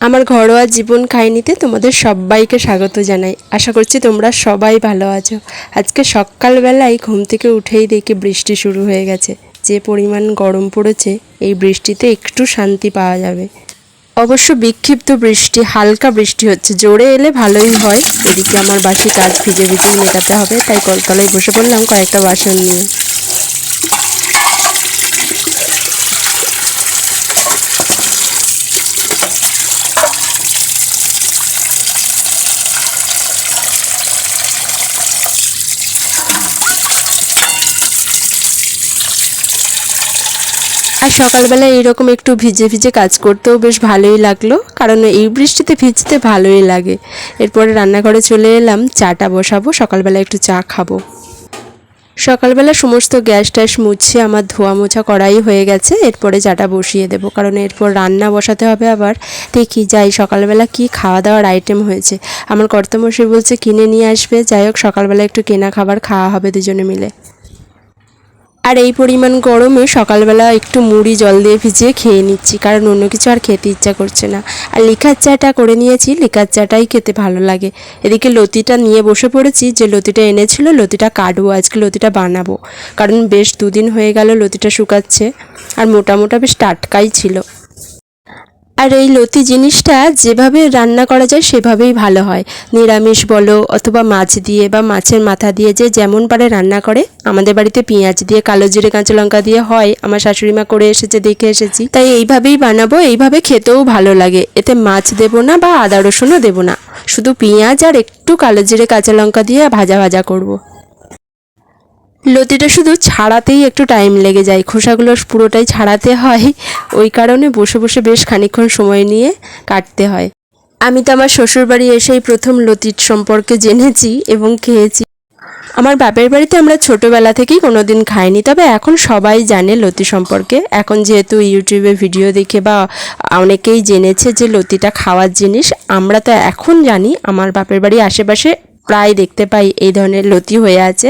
আমার ঘরোয়া জীবন কাহিনীতে তোমাদের সবাইকে স্বাগত জানাই। আশা করছি তোমরা সবাই ভালো আছো। আজকে সকালবেলায় ঘুম থেকে উঠেই দেখি বৃষ্টি শুরু হয়ে গেছে। যে পরিমাণ গরম পড়েছে, এই বৃষ্টিতে একটু শান্তি পাওয়া যাবে। অবশ্য বিক্ষিপ্ত বৃষ্টি, হালকা বৃষ্টি হচ্ছে। জোরে এলে ভালোই হয়। এদিকে আমার বাসি কাজ ভিজে ভিজে মেটাতে হবে, তাই কলতলায় বসে পড়লাম কয়েকটা বাসন নিয়ে। আর সকালবেলা এইরকম একটু ভিজে ভিজে কাজ করতেও বেশ ভালোই লাগল, কারণ এই বৃষ্টিতে ভিজতে ভালোই লাগে। এরপরে রান্নাঘরে চলে এলাম, চাটা বসাবো সকালবেলা একটু চা খাব। সকালবেলা সমস্ত গ্যাস ট্যাস মুছে আমার ধোয়া মোছা করাই হয়ে গেছে, এরপরে চাটা বসিয়ে দেবো, কারণ এরপর রান্না বসাতে হবে আবার। দেখি, যাই, সকালবেলা কি খাওয়া দাওয়ার আইটেম হয়েছে। আমার কর্তমশাই বলছে কিনে নিয়ে আসবে, যাই হোক, সকালবেলা একটু কেনা খাবার খাওয়া হবে দুজনে মিলে। আর এই পরিমাণ গরমে সকালবেলা একটু মুড়ি, জল দিয়ে ভিজিয়ে খেয়ে নিচ্ছি, কারণ অন্য কিছু আর খেতে ইচ্ছা করছে না। আর লিখার চাটা করে নিয়েছি লিখার চাটাই খেতে ভালো লাগে। এদিকে লতিটা নিয়ে বসে পড়েছি, যে লতিটা এনেছিল, লতিটা কাটবো, আজকে লতিটা বানাবো। কারণ বেশ দুদিন হয়ে গেল লতিটা শুকাচ্ছে, আর মোটা মোটা বেশ টাটকাই ছিল। আর এই লতি জিনিসটা যেভাবে রান্না করা যায় সেভাবেই ভালো হয়। নিরামিষ বলো অথবা মাছ দিয়ে বা মাছের মাথা দিয়ে যে যেমন পারে রান্না করে। আমাদের বাড়িতে পেঁয়াজ দিয়ে, কালো জিরে, কাঁচা লঙ্কা দিয়ে হয়। আমার শাশুড়ি মা করে এসেছে, দেখে এসেছি। তাই এইভাবেই বানাবো, এইভাবে খেতেও ভালো লাগে। এতে মাছ দেবো না বা আদা রসুনও দেবো না। শুধু পেঁয়াজ আর একটু কালো জিরে, কাঁচা লঙ্কা দিয়ে ভাজা ভাজা করব। লতিটা শুধু ছাড়াতেই একটু টাইম লেগে যায়। খোসাগুলো পুরোটাই ছাড়াতে হয়। ওই কারণে বসে বসে বেশ খানিকক্ষণ সময় নিয়ে কাটতে হয়। আমি তো আমার শ্বশুরবাড়ি এসেই প্রথম লতির সম্পর্কে জেনেছি এবং খেয়েছি। আমার বাপের বাড়িতে আমরা ছোটোবেলা থেকেই কোনো দিন খাইনি, তবে এখন সবাই জানে লতি সম্পর্কে। এখন যেহেতু ইউটিউবে ভিডিও দেখে বা অনেকেই জেনেছে যে লতিটা খাওয়ার জিনিস, আমরা তো এখন জানি। আমার বাপের বাড়ি আশেপাশে প্রায় দেখতে পাই এই ধরনের লতি হয়ে আছে।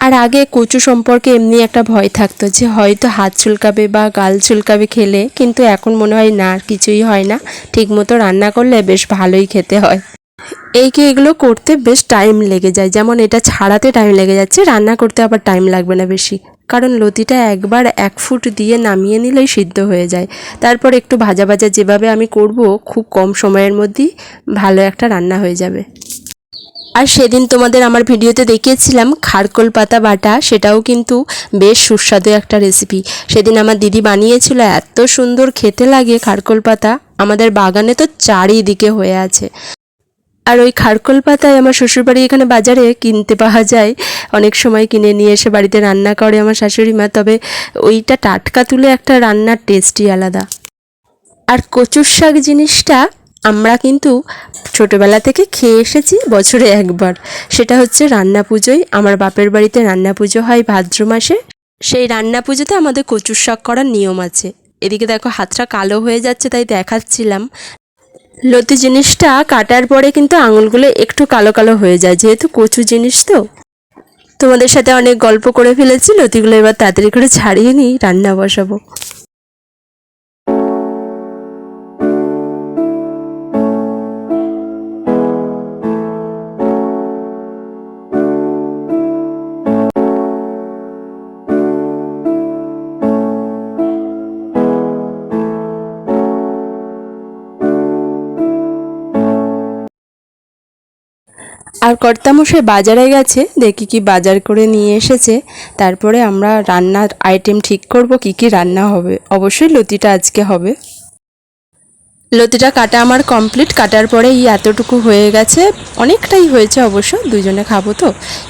আর আগে কচু সম্পর্কে এমনি একটা ভয় থাকতো যে হয়তো হাত চুলকাবে বা গাল চুলকাবে খেলে, কিন্তু এখন মনে হয় না কিছুই হয় না। ঠিকমতো রান্না করলে বেশ ভালোই খেতে হয়। এই কি এগুলো করতে বেশ টাইম লেগে যায়। যেমন এটা ছাড়াতে টাইম লেগে যাচ্ছে, রান্না করতে আবার টাইম লাগবে না বেশি। কারণ লতিটা একবার এক ফুট দিয়ে নামিয়ে নিলেই সিদ্ধ হয়ে যায়। তারপর একটু ভাজা ভাজা যেভাবে আমি করব, খুব কম সময়ের মধ্যেই ভালো একটা রান্না হয়ে যাবে। আর সেদিন তোমাদের আমার ভিডিওতে দেখিয়েছিলাম খারকোল পাতা বাটা, সেটাও কিন্তু বেশ সুস্বাদু একটা রেসিপি সেদিন আমার দিদি বানিয়েছিল, এত সুন্দর খেতে লাগে খারকোল পাতা। আমাদের বাগানে তো চারিদিকে হয়ে আছে। আর ওই খারকোল পাতায় আমার শ্বশুরবাড়ি এখানে বাজারে কিনতে পাওয়া যায়। অনেক সময় কিনে নিয়ে এসে বাড়িতে রান্না করে আমার শাশুড়ি মা, তবে ওইটা টাটকা তুলে একটা রান্নার টেস্টই আলাদা। আর কচুর শাক জিনিসটা আমরা কিন্তু ছোটোবেলা থেকে খেয়ে এসেছি বছরে একবার। সেটা হচ্ছে রান্না পুজোয়। আমার বাপের বাড়িতে রান্না পুজো হয় ভাদ্র মাসে। সেই রান্না পুজোতে আমাদের কচুর শাক করার নিয়ম আছে। এদিকে দেখো হাতটা কালো হয়ে যাচ্ছে, তাই দেখাচ্ছিলাম। লতি জিনিসটা কাটার পরে কিন্তু আঙুলগুলো একটু কালো কালো হয়ে যায়, যেহেতু কচু জিনিস তো। তোমাদের সাথে অনেক গল্প করে ফেলেছি, লতিগুলো এবার তাড়াতাড়ি করে ছাড়িয়ে নিই, রান্না বসাবো। আর কর্তামশাই বাজারে গেছে, দেখি কি বাজার করে নিয়ে এসেছে। তারপরে আমরা রান্নার আইটেম ঠিক করব, কি কি রান্না হবে। অবশ্যই লতিটা আজকে হবে। লতিটা কাটা আমার কমপ্লিট কাটার পরে এই এতটুকু হয়ে গেছে। অনেকটাই হয়েছে অবশ্য দুজনে খাব তো।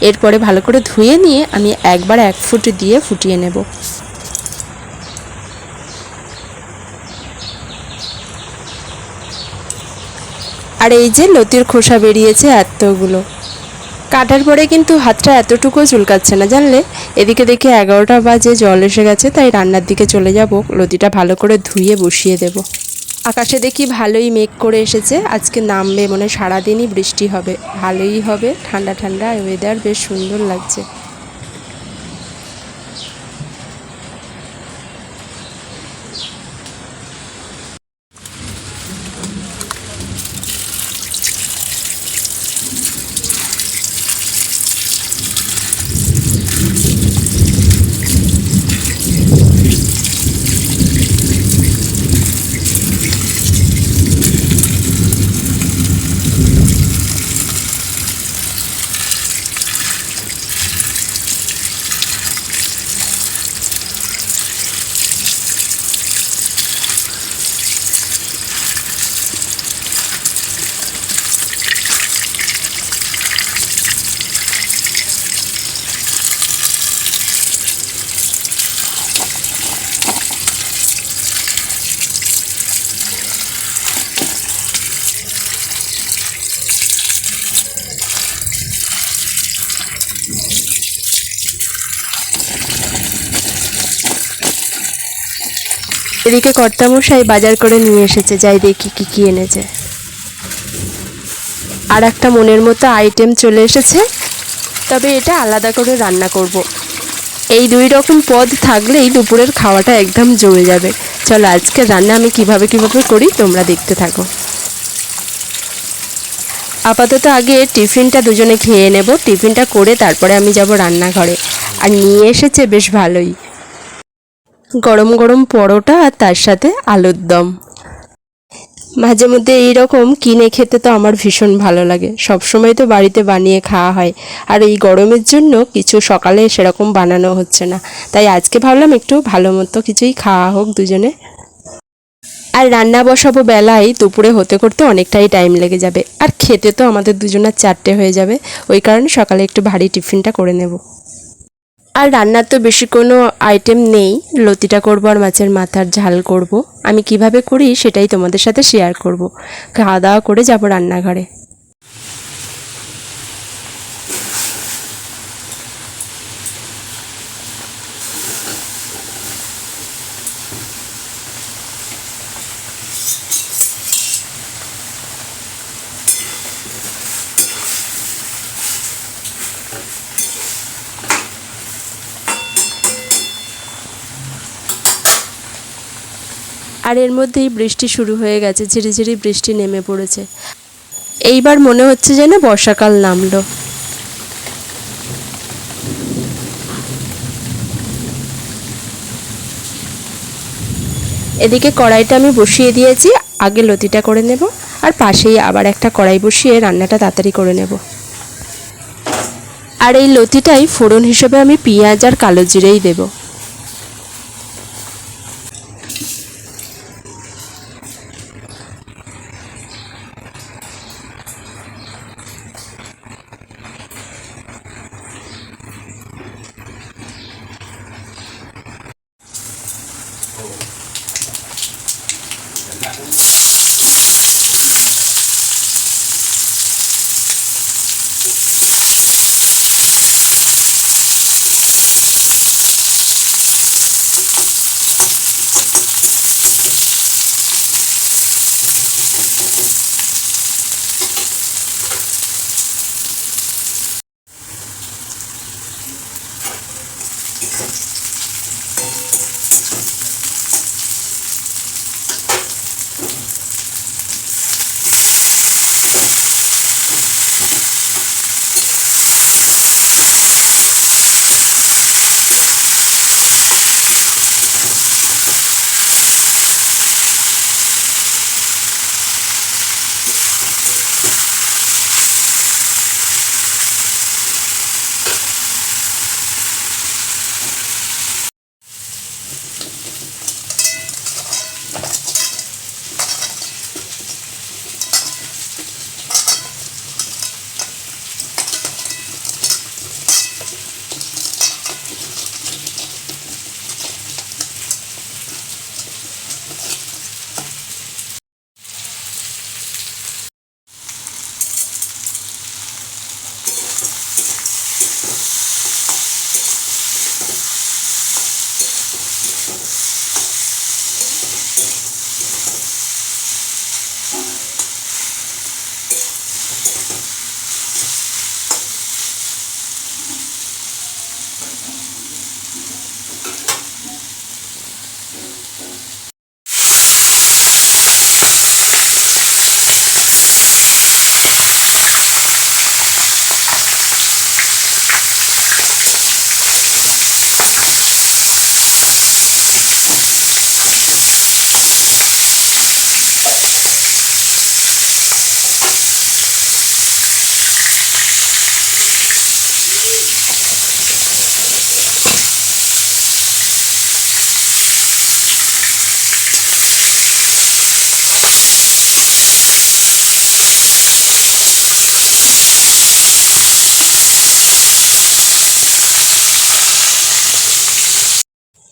এরপরে ভালো করে ধুয়ে নিয়ে আমি একবার এক ফুট দিয়ে ফুটিয়ে নেব। আর এই যে লতির খোসা বেরিয়েছে এতগুলো কাটার পরে কিন্তু হাতটা এতটুকুও চুলকাচ্ছে না, জানলে? এদিকে দেখে এগারোটা বাজে, জল এসে গেছে, তাই রান্নার দিকে চলে যাব। লতিটা ভালো করে ধুয়ে বসিয়ে দেব। আকাশে দেখি ভালোই মেঘ করে এসেছে, আজকে নামবে মনে সারাদিনই বৃষ্টি হবে। ভালোই হবে, ঠান্ডা ঠান্ডা ওয়েদার বেশ সুন্দর লাগছে। এদিকে কর্তামশাই বাজার করে নিয়ে এসেছে, যাই দেখি কি কি এনেছে। আর একটা মনের মতো আইটেম চলে এসেছে, তবে এটা আলাদা করে রান্না করব। এই দুই রকম পদ থাকলেই দুপুরের খাওয়াটা একদম জমে যাবে। চলো আজকে রান্না আমি কীভাবে কীভাবে করি তোমরা দেখতে থাকো। আপাতত আগে টিফিনটা দুজনে খেয়ে নেব। টিফিনটা করে তারপরে আমি যাব রান্নাঘরে। আর নিয়ে এসেছে বেশ ভালোই। গরম গরম পরোটা আর তার সাথে আলুর দম। মাঝে মধ্যে এইরকম কিনে খেতে তো আমার ভীষণ ভালো লাগে। সবসময় তো বাড়িতে বানিয়ে খাওয়া হয়। আর এই গরমের জন্য কিছু সকালে সেরকম বানানো হচ্ছে না। তাই আজকে ভাবলাম একটু ভালো মতো কিছুই খাওয়া হোক দুজনে। আর রান্না বসাবো বেলায়, দুপুরে হতে করতে অনেকটাই টাইম লেগে যাবে। আর খেতে তো আমাদের দুজনের চারটে হয়ে যাবে। ওই কারণে সকালে একটু ভারী টিফিনটা করে নেব। আর রান্নার তো বেশি কোনো আইটেম নেই। লতিটা করব আর মাছের মাথার ঝাল করব। আমি কীভাবে করি সেটাই তোমাদের সাথে শেয়ার করব। খাওয়া দাওয়া করে যাব রান্নাঘরে। আর এর মধ্যেই বৃষ্টি শুরু হয়ে গেছে, ঝিরিঝিরি বৃষ্টি নেমে পড়েছে। এইবার মনে হচ্ছে যেন বর্ষাকাল নামলো। এদিকে কড়াইটা আমি বসিয়ে দিয়েছি, আগে লতিটা করে নেব, আর পাশেই আবার একটা কড়াই বসিয়ে রান্নাটা তাড়াতাড়ি করে নেব। আর এই লতিটাই ফোড়ন হিসেবে আমি পেঁয়াজ আর কালো জিরেই দেবো। Yeah.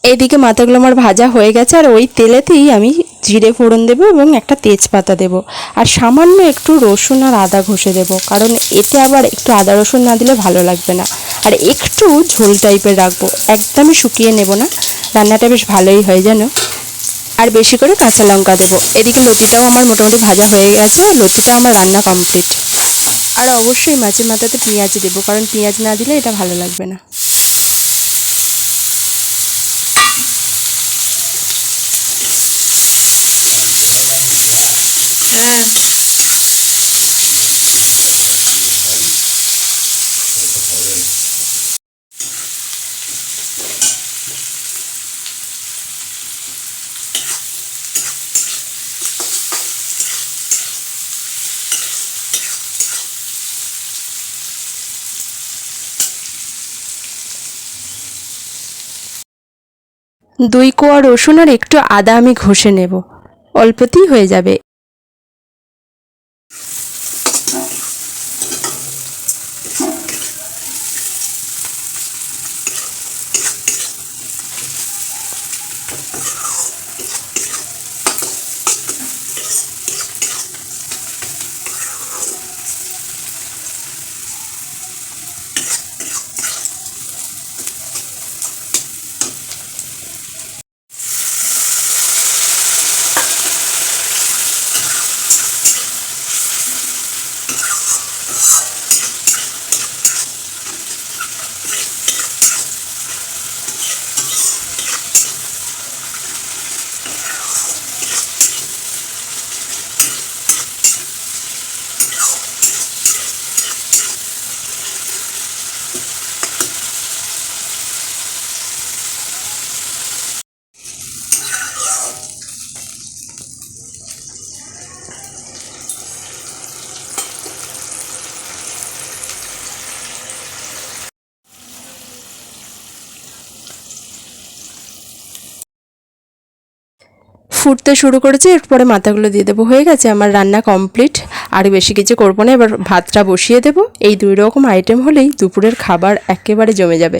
এইদিকে মাথাগুলো আমার ভাজা হয়ে গেছে, আর ওই তেলেতেই আমি জিরে ফোড়ন দেবো এবং একটা তেজপাতা দেব। আর সামান্য একটু রসুন আর আদা ঘষে দেব, কারণ এতে আবার একটু আদা রসুন না দিলে ভালো লাগবে না। আর একটু ঝোল টাইপের রাখব, একদমই শুকিয়ে নেব না, রান্নাটা বেশ ভালোই হয় যেন। আর বেশি করে কাঁচা লঙ্কা দেবো। এদিকে লতিটাও আমার মোটামুটি ভাজা হয়ে গেছে, আর লতিটাও আমার রান্না কমপ্লিট আর অবশ্যই মাছের মাথাতে পেঁয়াজ দেবো, কারণ পেঁয়াজ না দিলে এটা ভালো লাগবে না হ্যাঁ দুই কোয়া রসুন আর একটু আদা আমি ঘষে নেব। অল্পতেই হয়ে যাবে। ফুটতে শুরু করেছে, এরপরে মাথাগুলো দিয়ে দেবো। হয়ে গেছে আমার রান্না কমপ্লিট। আর বেশি কিছু করব না, এবার ভাতটা বসিয়ে দেবো। এই দুই রকম আইটেম হলেই দুপুরের খাবার একেবারে জমে যাবে।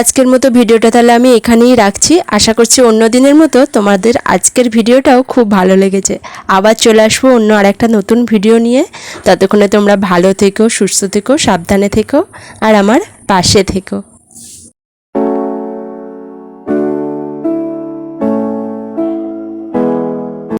আজকের মতো ভিডিওটা তাহলে আমি এখানেই রাখছি। আশা করছি অন্য দিনের মতো তোমাদের আজকের ভিডিওটাও খুব ভালো লেগেছে। আবার চলে আসব অন্য আরেকটা নতুন ভিডিও নিয়ে। ততক্ষণে তোমরা ভালো থেকো, সুস্থ থেকো, সাবধানে থেকো, আর আমার পাশে থেকো।